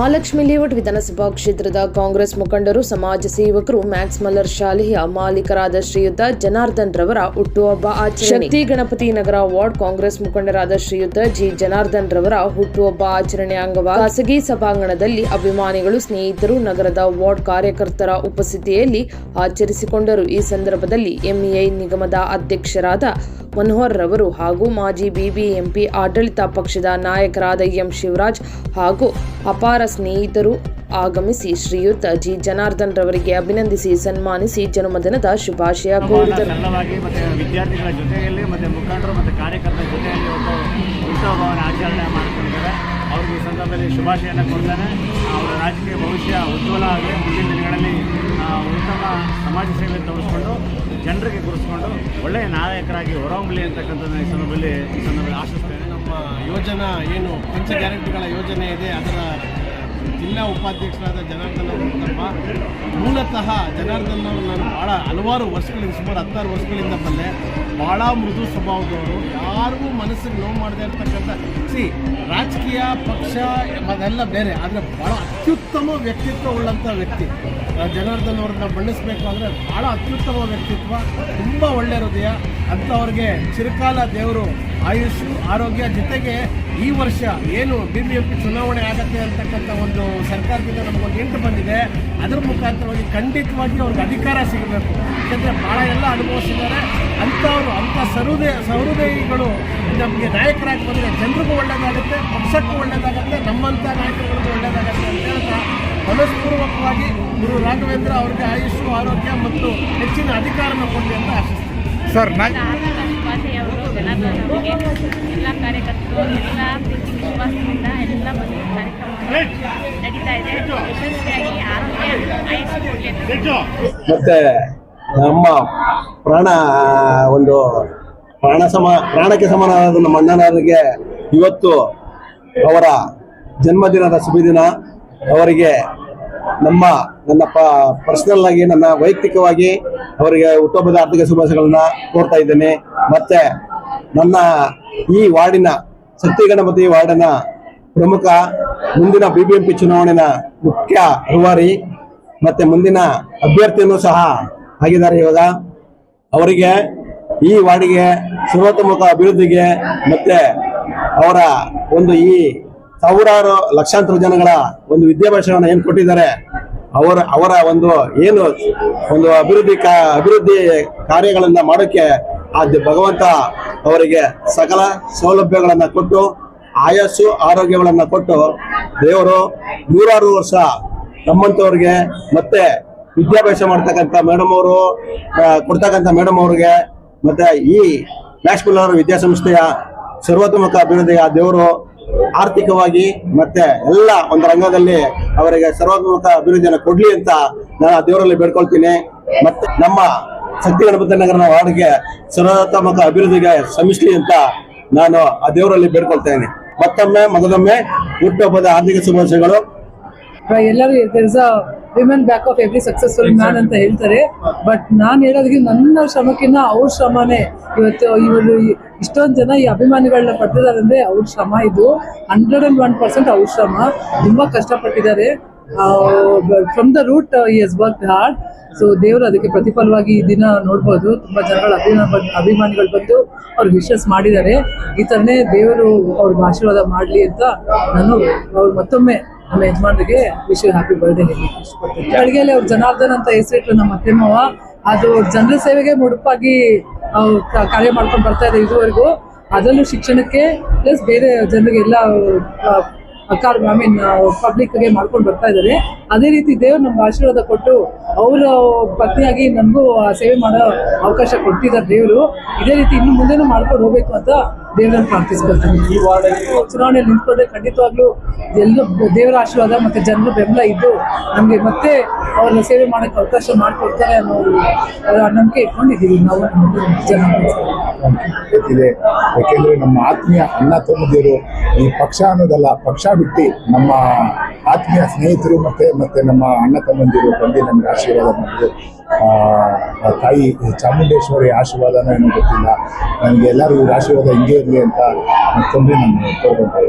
Mahalakshmi layout ವಿಧಾನಸಭಾ ಕ್ಷೇತ್ರದ ಕಾಂಗ್ರೆಸ್ ಮುಖಂಡರು, ಸಮಾಜ ಸೇವಕರು, ಮ್ಯಾಕ್ಸ್ ಮಲ್ಲರ್ ಶಾಲೆಯ ಮಾಲೀಕರಾದ ಶ್ರೀಯುತ ಜನಾರ್ದನ್ ರವರ ಹುಟ್ಟುಹಬ್ಬ ಆಚರಣೆ. ಶಕ್ತಿ ಗಣಪತಿ ನಗರ ವಾರ್ಡ್ ಕಾಂಗ್ರೆಸ್ ಮುಖಂಡರಾದ ಶ್ರೀಯುತ ಜಿ. ಜನಾರ್ದನ್ ರವರ ಹುಟ್ಟುಹಬ್ಬ ಆಚರಣೆ ಅಂಗವಾಗಿ ಖಾಸಗಿ ಸಭಾಂಗಣದಲ್ಲಿ ಅಭಿಮಾನಿಗಳು, ಸ್ನೇಹಿತರು, ನಗರದ ವಾರ್ಡ್ ಕಾರ್ಯಕರ್ತರ ಉಪಸ್ಥಿತಿಯಲ್ಲಿ ಆಚರಿಸಿಕೊಂಡರು. ಈ ಸಂದರ್ಭದಲ್ಲಿ ಎಂಇಐ ನಿಗಮದ ಅಧ್ಯಕ್ಷರಾದ ಮನೋಹರ್ ರವರು ಹಾಗೂ ಮಾಜಿ ಬಿಬಿಎಂಪಿ ಆಡಳಿತ ಪಕ್ಷದ ನಾಯಕರಾದ ಎಂ ಶಿವರಾಜ್ ಹಾಗೂ ಅಪಾರ ಸ್ನೇಹಿತರು ಆಗಮಿಸಿ ಶ್ರೀಯುತ ಜಿ. ಜನಾರ್ದನ್ ರವರಿಗೆ ಅಭಿನಂದಿಸಿ ಸನ್ಮಾನಿಸಿ ಜನ್ಮದಿನದ ಶುಭಾಶಯ ಕೋರಿದರು. ಸರಳವಾಗಿ ಮತ್ತು ವಿದ್ಯಾರ್ಥಿಗಳ ಜೊತೆಯಲ್ಲಿ ಮತ್ತು ಮುಖಂಡರು ಮತ್ತು ಕಾರ್ಯಕರ್ತರ ಜೊತೆಯಲ್ಲಿ ಒಬ್ಬ ಹುಟ್ಟುಹಬ್ಬವನ್ನು ಆಚರಣೆ ಮಾಡ್ಕೊಂಡಿದ್ದಾರೆ. ಅವ್ರಿಗೆ ಈ ಸಂದರ್ಭದಲ್ಲಿ ಶುಭಾಶಯನ ಕೊಡ್ತಾನೆ ಅವರ ರಾಜಕೀಯ ಭವಿಷ್ಯ ಉಜ್ವಲ ಆಗಲಿ ಮುಂದಿನ ದಿನಗಳಲ್ಲಿ ಉತ್ತಮ ಸಮಾಜ ಸೇವೆ ತೋರಿಸ್ಕೊಂಡು ಜನರಿಗೆ ಗುರುಸ್ಕೊಂಡು ಒಳ್ಳೆಯ ನಾಯಕರಾಗಿ ಹೊರಹೊಮ್ಮಲಿ ಅಂತಕ್ಕಂಥದ್ದು ಈ ಸಂದರ್ಭದಲ್ಲಿ ಈ ಸಂದರ್ಭದಲ್ಲಿ ಆಶಿಸ್ತೇನೆ. ನಮ್ಮ ಯೋಜನಾ ಏನು ಪಂಚ ಗ್ಯಾರಂಟಿಗಳ ಯೋಜನೆ ಇದೆ ಅದರ ಜಿಲ್ಲಾ ಉಪಾಧ್ಯಕ್ಷರಾದ ಜನಾರ್ದನ ನಮ್ಮ ಮೂಲತಃ ಜನಾರ್ದನ್ ಅವರು ನಾನು ಭಾಳ ಹಲವಾರು ವರ್ಷಗಳಿಂದ, ಸುಮಾರು ಹತ್ತಾರು ವರ್ಷಗಳಿಂದ ಬಂದೆ. ಭಾಳ ಮೃದು ಸ್ವಭಾವದವರು. ಯಾರಿಗೂ ಮನಸ್ಸಿಗೆ ನೋವು ಮಾಡದೇ ಇರ್ತಕ್ಕಂಥ, ಸಿ, ರಾಜಕೀಯ ಪಕ್ಷ ಅದೆಲ್ಲ ಬೇರೆ, ಆದರೆ ಭಾಳ ಅತ್ಯುತ್ತಮ ವ್ಯಕ್ತಿತ್ವ ಉಳ್ಳಂಥ ವ್ಯಕ್ತಿ. ಜನಾರ್ದನ್ ಅವ್ರನ್ನ ಬಣ್ಣಿಸ್ಬೇಕು ಅಂದರೆ ಭಾಳ ಅತ್ಯುತ್ತಮ ವ್ಯಕ್ತಿತ್ವ, ತುಂಬ ಒಳ್ಳೆ ಹೃದಯ. ಅಂಥವ್ರಿಗೆ ಚಿರಕಾಲ ದೇವರು ಆಯುಷ್ಯು ಆರೋಗ್ಯ ಜೊತೆಗೆ ಈ ವರ್ಷ ಏನು ಬಿ ಬಿ ಎಂ ಪಿ ಚುನಾವಣೆ ಆಗತ್ತೆ ಅಂತಕ್ಕಂಥ ಒಂದು ಸರ್ಕಾರದಿಂದ ನಮಗೊಂದು ಎಂಟು ಬಂದಿದೆ. ಅದರ ಮುಖಾಂತರವಾಗಿ ಖಂಡಿತವಾಗಿ ಅವ್ರಿಗೆ ಅಧಿಕಾರ ಸಿಗಬೇಕು. ಯಾಕೆಂದರೆ ಭಾಳ ಎಲ್ಲ ಅನುಭವಿಸಿದ್ದಾರೆ. ಅಂಥವ್ರು ಅಂಥ ಸಹೃದಯ ಸಹೃದಯಿಗಳು ನಮಗೆ ನಾಯಕರಾಗಿ ಬಂದರೆ ಜನರಿಗೂ ಒಳ್ಳೆಯದಾಗುತ್ತೆ ಪಕ್ಷಕ್ಕೂ ಒಳ್ಳೆಯದಾಗುತ್ತೆ ನಮ್ಮಂಥ ನಾಯಕರುಗಳಿಗೂ ಒಳ್ಳೆಯದಾಗುತ್ತೆ ಅಂತ ಹೇಳ್ತಾ ಮನಸ್ಪೂರ್ವಕವಾಗಿ ಗುರು ರಾಘವೇಂದ್ರ ಅವರಿಗೆ ಆಯುಷ್ ಆರೋಗ್ಯ ಮತ್ತು ಹೆಚ್ಚಿನ ಅಧಿಕಾರನ ಕೊಡಲಿ ಅಂತ ಆಶಿಸ್ತೀನಿ. ಸರ್ ಎಲ್ಲ ಕಾರ್ಯಕರ್ತರು ಎಲ್ಲ ಪ್ರೀತಿ ವಿಶ್ವಾಸದಿಂದ ಎಲ್ಲ ಬಂದು ಕಾರ್ಯಕ್ರಮ ನಡೀತಾ ಇದೆ. ಯಶಸ್ವಿಯಾಗಿ ಆರೋಗ್ಯ ಆಯುಷ್ ಕೊಡಲಿ ಅಂತ. ಮತ್ತೆ ನಮ್ಮ ಪ್ರಾಣ, ಒಂದು ಪ್ರಾಣ ಸಮ, ಪ್ರಾಣಕ್ಕೆ ಸಮಾನವಾದ ನಮ್ಮ ಅಣ್ಣನವರಿಗೆ ಇವತ್ತು ಅವರ ಜನ್ಮದಿನದ ಶುಭದಿನ. ಅವರಿಗೆ ನಮ್ಮ, ನನ್ನ ಪ ಪರ್ಸನಲ್ ಆಗಿ, ನನ್ನ ವೈಯಕ್ತಿಕವಾಗಿ ಅವರಿಗೆ ಹುಟ್ಟುಹಬ್ಬದ ಆರ್ಥಿಕ ಶುಭಾಶಯಗಳನ್ನ ಕೋರ್ತಾ ಇದ್ದೇನೆ. ಮತ್ತೆ ನನ್ನ ಈ ವಾರ್ಡಿನ ಶಕ್ತಿ ಗಣಪತಿ ವಾರ್ಡಿನ ಪ್ರಮುಖ ಮುಂದಿನ ಬಿ ಬಿ ಎಂ ಪಿ ಚುನಾವಣೆಯ ಮುಖ್ಯ ರೂವಾರಿ ಮತ್ತೆ ಮುಂದಿನ ಅಭ್ಯರ್ಥಿಯನ್ನು ಸಹ ಆಗಿದ್ದಾರೆ ಇವಾಗ. ಅವರಿಗೆ ಈ ವಾರ್ಡಿಗೆ ಸರ್ವತೋಮುಖ ಅಭಿವೃದ್ಧಿಗೆ ಮತ್ತೆ ಅವರ ಒಂದು ಈ ಸಾವಿರಾರು ಲಕ್ಷಾಂತರ ಜನಗಳ ಒಂದು ವಿದ್ಯಾಭ್ಯಾಸವನ್ನು ಏನು ಕೊಟ್ಟಿದ್ದಾರೆ, ಅವರ ಅವರ ಒಂದು ಏನು ಒಂದು ಅಭಿವೃದ್ಧಿ ಕಾ, ಅಭಿವೃದ್ಧಿ ಕಾರ್ಯಗಳನ್ನ ಮಾಡೋಕ್ಕೆ ಆ ಭಗವಂತ ಅವರಿಗೆ ಸಕಲ ಸೌಲಭ್ಯಗಳನ್ನು ಕೊಟ್ಟು, ಆಯಸ್ಸು ಆರೋಗ್ಯಗಳನ್ನು ಕೊಟ್ಟು ದೇವರು ನೂರಾರು ವರ್ಷ ನಮ್ಮಂಥವ್ರಿಗೆ ಮತ್ತೆ ವಿದ್ಯಾಭ್ಯಾಸ ಮಾಡ್ತಕ್ಕಂಥ ಮೇಡಮ್ ಅವರು ಕೊಡ್ತಕ್ಕಂಥ ಮೇಡಮ್ ಅವ್ರಿಗೆ, ಮತ್ತೆ ಈ ನ್ಯಾಷನಲ್ ವಿದ್ಯಾಸಂಸ್ಥೆಯ ಸರ್ವೋತ್ತಮಕ ಅಭಿವೃದ್ಧಿಯ ದೇವರು ಆರ್ಥಿಕವಾಗಿ, ಮತ್ತೆ ಎಲ್ಲ ಒಂದು ರಂಗದಲ್ಲಿ ಅವರಿಗೆ ಸರ್ವೋತ್ತಮಕ ಅಭಿವೃದ್ಧಿಯನ್ನು ಕೊಡ್ಲಿ ಅಂತ ನಾನು ಆ ದೇವರಲ್ಲಿ ಬೇಡ್ಕೊಳ್ತೀನಿ. ಮತ್ತೆ ನಮ್ಮ ಶಕ್ತಿ ಗಣಪತಿ ನಗರ ವಾರ್ಡ್ಗೆ ಸರ್ವೋತ್ತಮಕ ಅಭಿವೃದ್ಧಿಗೆ ಶ್ರಮಿಸ್ಲಿ ಅಂತ ನಾನು ಆ ದೇವರಲ್ಲಿ ಬೇಡ್ಕೊಳ್ತೇನೆ ಮತ್ತೊಮ್ಮೆ ಮಗದೊಮ್ಮೆ ಹುಟ್ಟುಹಬ್ಬದ ಆರ್ಥಿಕ ಶುಭಾಶಯಗಳು. ಎಲ್ಲರೂ women back of every successful man ಅಂತ ಹೇಳ್ತಾರೆ. ಬಟ್ ನಾನು ಹೇಳೋದಕ್ಕೆ ನನ್ನ ಶ್ರಮಕ್ಕಿಂತ ಅವ್ರ ಶ್ರಮನೇ. ಇವತ್ತು ಇವರು ಇಷ್ಟೊಂದು ಜನ ಈ ಅಭಿಮಾನಿಗಳನ್ನ ಪಡೆದಿದ್ದಾರೆ ಅಂದರೆ ಅವ್ರ ಶ್ರಮ ಇದು. ಹಂಡ್ರೆಡ್ ಆ್ಯಂಡ್ ಒನ್ ಪರ್ಸೆಂಟ್ ಅವ್ರ ಶ್ರಮ. ತುಂಬ ಕಷ್ಟಪಟ್ಟಿದ್ದಾರೆ. ಫ್ರಮ್ ದ ರೂಟ್ ಈ ಎಸ್ ವರ್ಕ್ ಹಾರ್ಡ್ ಸೊ ದೇವರು ಅದಕ್ಕೆ ಪ್ರತಿಫಲವಾಗಿ ಈ ದಿನ ನೋಡ್ಬೋದು. ತುಂಬ ಜನಗಳ ಅಭಿಮಾನ ಅಭಿಮಾನಿಗಳು ಬಂದು ಅವ್ರು ವಿಶಸ್ ಮಾಡಿದ್ದಾರೆ. ಈ ಥರನೇ ದೇವರು ಅವ್ರಿಗೆ ಆಶೀರ್ವಾದ ಮಾಡಲಿ ಅಂತ ನಾನು ಅವ್ರು ಮತ್ತೊಮ್ಮೆ ನಮ್ಮ ಯಜಮಾನ್ರಿಗೆ ವಿಶ್ ಹ್ಯಾಪಿ ಬರ್ಡೇ ಹೇಳಿ ಅಡುಗೆಯಲ್ಲಿ ಅವ್ರು ಜನಾರ್ದನ್ ಅಂತ ಹೆಸರಿಟ್ರು ನಮ್ಮ ಅತ್ತೆಮ್ಮವ ಅದು ಜನರ ಸೇವೆಗೆ ಮುಡುಪಾಗಿ ಕಾರ್ಯ ಮಾಡ್ಕೊಂಡು ಬರ್ತಾ ಇದೆ ಇದುವರೆಗೂ. ಅದರಲ್ಲೂ ಶಿಕ್ಷಣಕ್ಕೆ ಪ್ಲಸ್ ಬೇರೆ ಜನರಿಗೆಲ್ಲ ಕಾರ್ ಐ ಮೀನ್ ಪಬ್ಲಿಕ್ಗೆ ಮಾಡ್ಕೊಂಡು ಬರ್ತಾ ಇದ್ದಾರೆ. ಅದೇ ರೀತಿ ದೇವ್ರು ನಮ್ಗೆ ಆಶೀರ್ವಾದ ಕೊಟ್ಟು ಅವರ ಪತ್ನಿಯಾಗಿ ನನಗೂ ಆ ಸೇವೆ ಮಾಡೋ ಅವಕಾಶ ಕೊಟ್ಟಿದ್ದಾರೆ ದೇವರು. ಇದೇ ರೀತಿ ಇನ್ನು ಮುಂದೆನೂ ಮಾಡ್ಕೊಂಡು ಹೋಗ್ಬೇಕು ಅಂತ ದೇವರನ್ನು ಪ್ರಾರ್ಥಿಸ್ಕೊಳ್ತೀನಿ. ಈ ವಾರ್ಡಲ್ಲಿ ಚುನಾವಣೆಯಲ್ಲಿ ನಿಂತ್ಕೊಂಡ್ರೆ ಖಂಡಿತವಾಗ್ಲೂ ಎಲ್ಲ ದೇವರ ಆಶೀರ್ವಾದ ಮತ್ತು ಜನರ ಬೆಂಬಲ ಇದ್ದು ನಮಗೆ ಮತ್ತೆ ಅವ್ರನ್ನ ಸೇವೆ ಮಾಡೋಕ್ಕೆ ಅವಕಾಶ ಮಾಡಿಕೊಡ್ತಾರೆ ಅನ್ನೋ ನಂಬಿಕೆ ಇಟ್ಕೊಂಡಿದ್ದೀವಿ ನಾವು ಜನ. ಇದೆ. ಯಾಕೆಂದ್ರೆ ನಮ್ಮ ಆತ್ಮೀಯ ಅಣ್ಣ ತಮ್ಮದಿರು ಈ ಪಕ್ಷ ಅನ್ನೋದಲ್ಲ, ಪಕ್ಷ ಬಿಟ್ಟು ನಮ್ಮ ಆತ್ಮೀಯ ಸ್ನೇಹಿತರು ಮತ್ತೆ ಮತ್ತೆ ನಮ್ಮ ಅಣ್ಣ ತಮ್ಮಂದಿರು ಬಂದು ನಮ್ಗೆ ಆಶೀರ್ವಾದ ಮಾಡಿದ್ರು. ತಾಯಿ ಚಾಮುಂಡೇಶ್ವರಿ ಆಶೀರ್ವಾದನ ಏನು ಗೊತ್ತಿಲ್ಲ. ನನಗೆ ಎಲ್ಲರೂ ಇವ್ರ ಆಶೀರ್ವಾದ ಹಿಂಗೆ ಇರಲಿ ಅಂತ ತುಂಬಿ ನಾನು ಕೋರ್ಕೊಳ್ತಾ